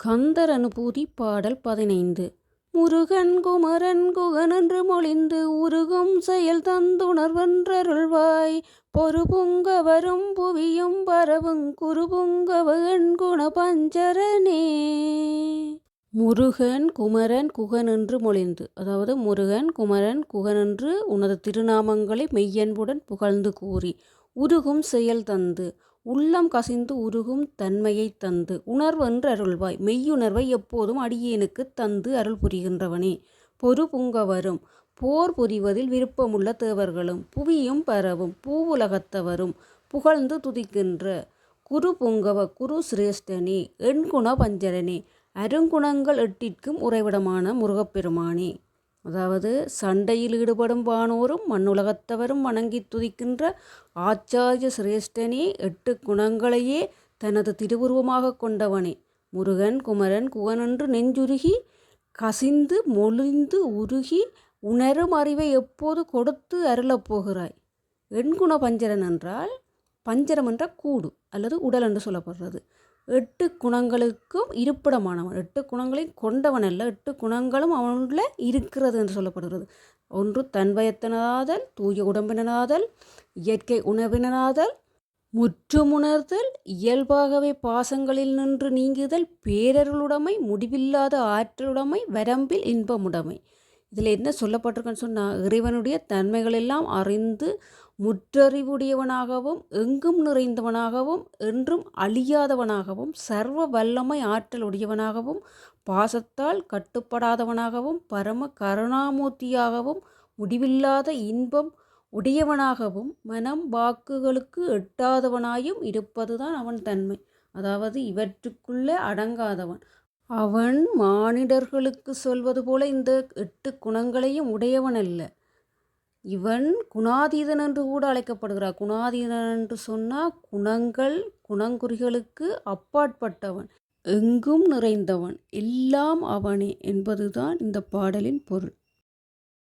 கந்தர் அனுபூதி பாடல் பதினைந்து. முருகன் குமரன் குகனன்று மொழிந்து உருகும் செயல் தந்துணர்வன்றருள்வாய். பொறுபுங்க வரும் புவியும் பரவும் குரு குண பஞ்சரனே முருகன் குமரன் குகன் என்று மொழிந்து அதாவது முருகன் குமரன் குகன் என்று உனது திருநாமங்களை மெய்யன்புடன் புகழ்ந்து கூறி உருகும் செயல் தந்து உள்ளம் கசிந்து உருகும் தன்மையை தந்து. உணர்வென்று அருள்வாய். மெய்யுணர்வை எப்போதும் அடியேனுக்கு தந்து அருள் புரிகின்றவனே. பொறு புங்க வரும் போர் புரிவதில் விருப்பமுள்ள தேவர்களும். புவியும் பரவும். பூவுலகத்தவரும் புகழ்ந்து துதிக்கின்ற. குரு புங்கவ குரு சிரேஷ்டனே. எண்குண பஞ்சரனே. அருங்குணங்கள் எட்டிற்கும் உறைவிடமான முருகப்பெருமானே. அதாவது சண்டையில் ஈடுபடும் வானோரும் மண்ணுலகத்தவரும் வணங்கி துதிக்கின்ற ஆச்சாரிய சிரேஷ்டனே எட்டு குணங்களையே தனது திருவுருவமாக கொண்டவனே. முருகன் குமரன் குகனென்று நெஞ்சுருகி கசிந்து மொழிந்து உருகி உணரும் அறிவை எப்போது கொடுத்து அருளப் போகிறாய்? எண்குண பஞ்சரன் என்றால் பஞ்சரம் என்ற கூடு அல்லது உடல் என்று சொல்லப்படுறது. எட்டு குணங்களுக்கும் இருப்பிடமானவன். எட்டு குணங்களையும் கொண்டவன் அல்ல. எட்டு குணங்களும் அவனுள்ள இருக்கிறது என்று சொல்லப்படுகிறது. ஒன்று தன்வயத்தினராதல் தூய உடம்பினராதல் இயற்கை உணவினராதல் முற்றுமுணர்தல் இயல்பாகவே பாசங்களில் நின்று நீங்குதல் பேரருளுடைமை முடிவில்லாத ஆற்றலுடைமை வரம்பில் இன்பமுடைமை. இதில் என்ன சொல்லப்பட்டிருக்குன்னு சொன்னால் இறைவனுடைய தன்மைகளெல்லாம் அறிந்து முற்றறிவுடையவனாகவும் எங்கும் நிறைந்தவனாகவும் என்றும் அழியாதவனாகவும் சர்வ வல்லமை ஆற்றல் உடையவனாகவும் பாசத்தால் கட்டுப்படாதவனாகவும் பரம கருணாமூர்த்தியாகவும் முடிவில்லாத இன்பம் உடையவனாகவும் மனம் வாக்குகளுக்கு எட்டாதவனாயும் இருப்பதுதான் அவன் தன்மை. அதாவது இவற்றுக்குள்ளே அடங்காதவன். அவன் மானிடர்களுக்கு சொல்வது போல இந்த எட்டு குணங்களையும் உடையவன் அல்ல. இவன் குணாதீதன் என்று கூட அழைக்கப்படுகிறார். குணாதீதன் என்று சொன்னால் குணங்கள் குணங்குறிகளுக்கு அப்பாற்பட்டவன் எங்கும் நிறைந்தவன். எல்லாம் அவனே என்பதுதான் இந்த பாடலின் பொருள்.